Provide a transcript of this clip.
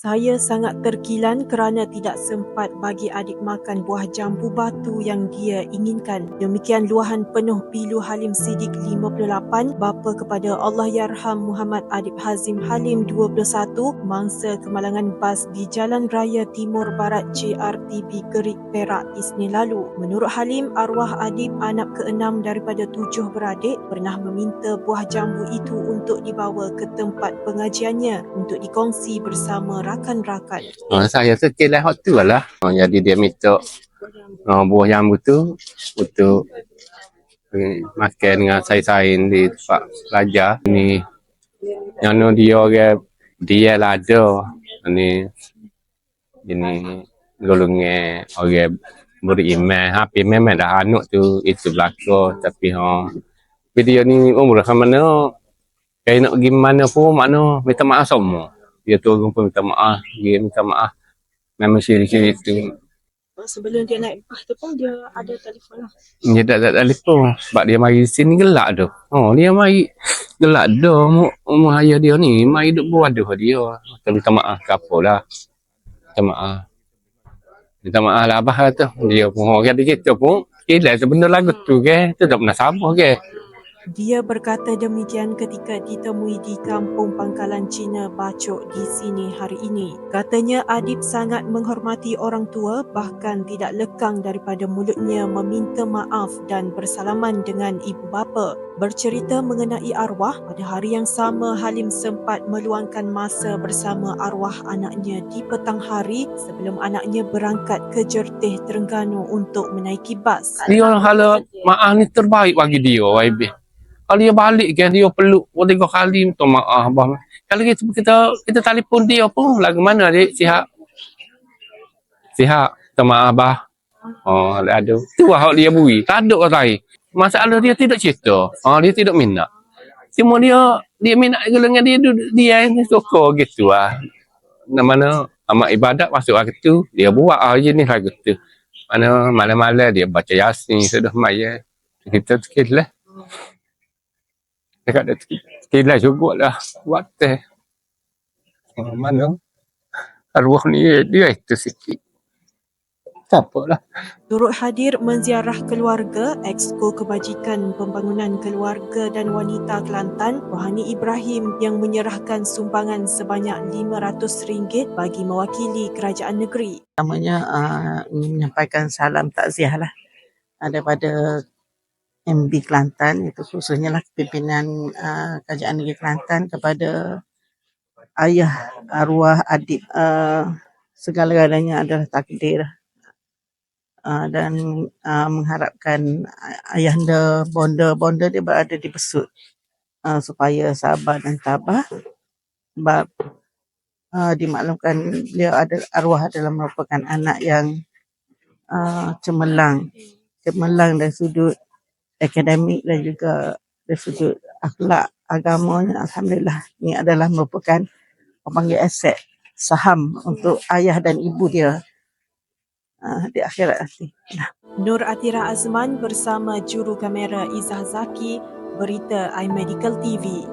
Saya sangat terkilan kerana tidak sempat bagi adik makan buah jambu batu yang dia inginkan. Demikian luahan penuh Pilu Halim Sidik 58 bapa kepada Allahyarham Muhammad Adib Hazim Halim 21 mangsa kemalangan bas di Jalan Raya Timur Barat JRTB Gerik Perak Isnin lalu. Menurut Halim, arwah Adib anak keenam daripada tujuh beradik pernah meminta buah jambu itu untuk dibawa ke tempat pengajiannya untuk dikongsi bersama rakan-rakan. Oh, saya terkilah hot tu lah. Oh, jadi dia minta oh, buah jambu tu untuk eh, makan dengan sain-sain di tempat pelajar. Ni yang dia orang dia lah ada. Ni ini golongan orang beriman. Hampir memang dah anak tu itu belaka tapi ha tapi dia ni umur kan mana kayak nak pergi mana pun mana minta maaf semua dia turun pun minta maaf. Dia minta maaf. Memang siri-siri tu Sebelum dia naik bas tu pun dia ada telefon lah. dia tak tak telefon. Sebab dia mari sini gelak tu. Oh dia mari gelak dah mu mu ayah dia ni mari duk buat dah dia. Kita minta maaf ke apa lah. Minta maaf. Minta maaf lah abah kata dia pun orang kata kita pun. Kira sebenar lagu tu ke. Tu tak pernah sama ke Dia berkata demikian ketika ditemui di kampung pangkalan Cina Bacok di sini hari ini. Katanya Adib sangat menghormati orang tua bahkan tidak lekang daripada mulutnya meminta maaf dan bersalaman dengan ibu bapa. Bercerita mengenai arwah, pada hari yang sama Halim sempat meluangkan masa bersama arwah anaknya di petang hari sebelum anaknya berangkat ke Jertih Terengganu untuk menaiki bas. Dia kalau maaf ni terbaik bagi dia YB. Kalau dia balik kan dia peluk dua tiga kali minta maaf abah. Kalau kita kita kita telefon dia pun lagu mana adik sihat. Sihat. Minta maaf abah. Oh, ada. Tu lah hak dia bui. Tak ada orang lain. Masalah dia tidak cerita. Oh, dia tidak minat. Cuma dia dia minat dengan dia dia, dia yang suka gitu lah. Mana amat ibadat masuk hari tu dia buat ah jenis lagu tu. Mana malam-malam dia baca yasin sudah maya. Kita sikit lah. Dekat dia sikit lah juga lah. Buat teh. Oh, mana? Arwah ni dia itu sikit. Siapa lah. Turut hadir menziarah keluarga, Exco Kebajikan Pembangunan Keluarga dan Wanita Kelantan, Rohani Ibrahim yang menyerahkan sumbangan sebanyak RM500 bagi mewakili kerajaan negeri. Pertamanya uh, menyampaikan salam takziah lah daripada MB Kelantan itu khususnya lah pimpinan uh, kerajaan negeri Kelantan kepada ayah arwah adik uh, segala-galanya adalah takdir. Uh, dan uh, mengharapkan ayahanda bonda bonda dia berada di besut. Uh, supaya sabar dan tabah. Sebab uh, dimaklumkan dia ada arwah adalah merupakan anak yang uh, cemerlang. Cemerlang dari sudut akademik dan juga dari sudut akhlak agamanya alhamdulillah ini adalah merupakan panggil aset saham untuk ayah dan ibu dia uh, di akhirat nanti. Nur Atira Azman bersama juru kamera Izzah Zaki, berita iMedical TV.